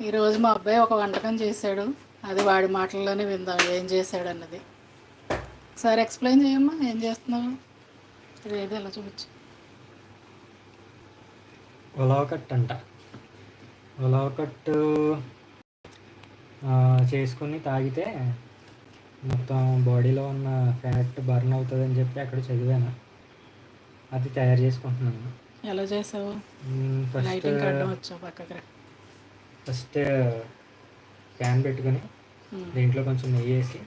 ఈరోజు మా అబ్బాయి ఒక వంటకం చేశాడు. అది వాడి మాటల్లోనే విందాం ఏం చేశాడు అన్నది ఒకసారి ఎక్స్ప్లెయిన్ చేయమ్మా ఏం చేస్తున్నావు? ఏది? ఎలా చూపించు. ఉలవ కట్ అంట ఉలవ కట్టు ఆ, చేసుకుని తాగితే మొత్తం బాడీలో ఉన్న ఫ్యాట్ బర్న్ అవుతుందని చెప్పి అక్కడ చదివాను. అది తయారు చేసుకుంటున్నాను. ఎలా చేసావు? ఫస్ట్ ఫస్ట్ ప్యాన్ పెట్టుకొని. దీంట్లో కొంచెం నెయ్యి వేసి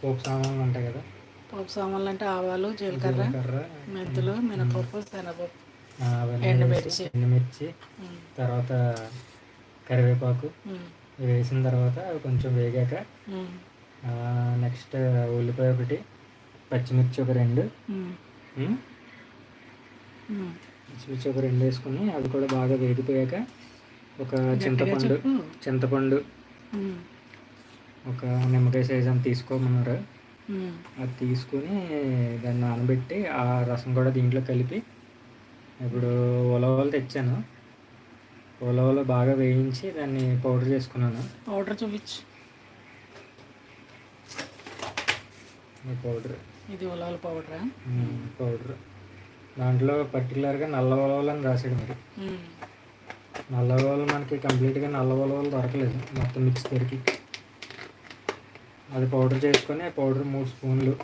పోపు సామాన్లు ఉంటాయి కదా పోపు సామాన్లు అంటే ఆవాలు జీలకర్ర మెంతులు మినపప్పు శనగపప్పు ఎండుమిర్చి. ఎండుమిర్చి. తర్వాత కరివేపాకు వేసిన తర్వాత అవి కొంచెం వేగాక. నెక్స్ట్ ఉల్లిపాయ ఒకటి పచ్చిమిర్చి ఒక రెండు. పచ్చిమిర్చి ఒక రెండు వేసుకుని అవి కూడా బాగా వేగిపోయాక ఒక చింతపండు. చింతపండు. ఒక నిమ్మకాయ సైజ్ అంత తీసుకోమన్నారు. అది తీసుకుని దాన్ని నానబెట్టి ఆ రసం కూడా దీంట్లో కలిపి ఇప్పుడు ఉలవలు తెచ్చాను ఉలవలు బాగా వేయించి దాన్ని పౌడర్ చేసుకున్నాను పౌడర్ చూపించు పౌడర్ ఇది ఉలవల పౌడరా పౌడర్ దాంట్లో పర్టికులర్గా నల్ల ఉలవలు అని రాశాడు మరి. నల్ల ఉలవలు మనకి కంప్లీట్గా నల్ల ఉలవలు దొరకలేదు. మొత్తం మిక్స్ దొరికి అది పౌడర్ చేసుకొని ఆ పౌడర్ మూడు స్పూన్లు.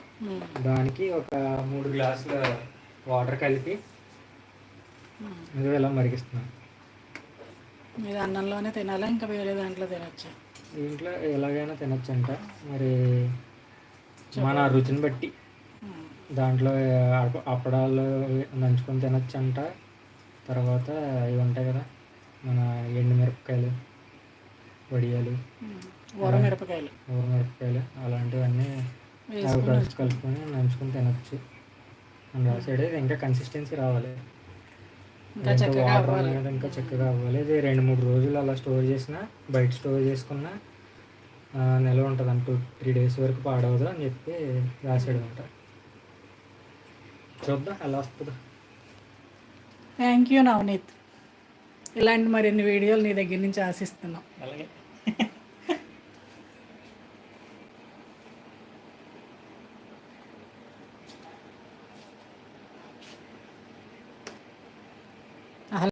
దానికి ఒక మూడు గ్లాసుల వాటర్ కలిపి. ఇది ఇలా మరిగిస్తున్నాను. ఇది అన్నంలోనే తినాలా? ఇంకా వేరే దాంట్లో తినచ్చా? దీంట్లో ఎలాగైనా తినచ్చంట. మరి మన రుచిని బట్టి. దాంట్లో అప్ప- అప్పడాలు నంచుకొని తినచ్చంట. తర్వాత ఇవి ఉంటాయి కదా మన ఎండుమిరపకాయలు వడియాలు. ఊరమిరపకాయలు ఊరమిరపకాయలు అలాంటివన్నీ కలుపుకొని నంచుకొని తినచ్చు. అని రాసాడు ఇది ఇంకా కన్సిస్టెన్సీ రావాలి. ఇంకా చక్కగా అవ్వాలి. అనేది ఇంకా చక్కగా అవ్వాలి. ఇది రెండు మూడు రోజులు అలా స్టోర్ చేసిన బయట స్టోర్ చేసుకున్న ఆ, నిల్వ ఉంటుంది అంటూ త్రీ డేస్ వరకు పాడవదు అని చెప్పి రాసాడు అనమాట చూద్దాం ఎలా వస్తుందో. Thank you Navneet. ఇలాంటి మరిన్ని వీడియోలు నీ దగ్గర నుంచి ఆశిస్తున్నాం. అలాగే.